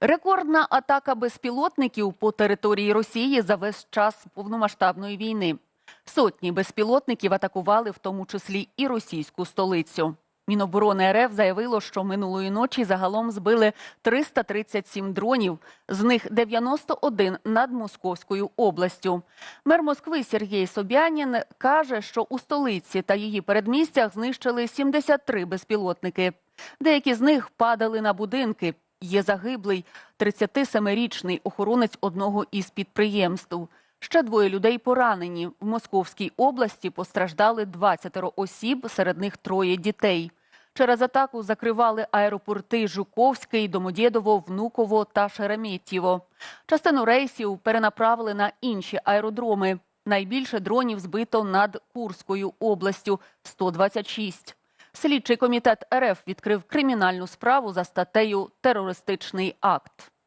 Рекордна атака безпілотників по території Росії за весь час повномасштабної війни. Сотні безпілотників атакували, в тому числі і російську столицю. Міноборони РФ заявило, що минулої ночі загалом збили 337 дронів, з них 91 над Московською областю. Мер Москви Сергій Собянін каже, що у столиці та її передмістях знищили 73 безпілотники. Деякі з них падали на будинки. Є загиблий 37-річний охоронець одного із підприємств. Ще двоє людей поранені. В Московській області постраждали 20 осіб, серед них троє дітей. Через атаку закривали аеропорти Жуковський, Домодєдово, Внуково та Шереметьєво. Частину рейсів перенаправили на інші аеродроми. Найбільше дронів збито над Курською областю – 126. Слідчий комітет РФ відкрив кримінальну справу за статтею «Терористичний акт».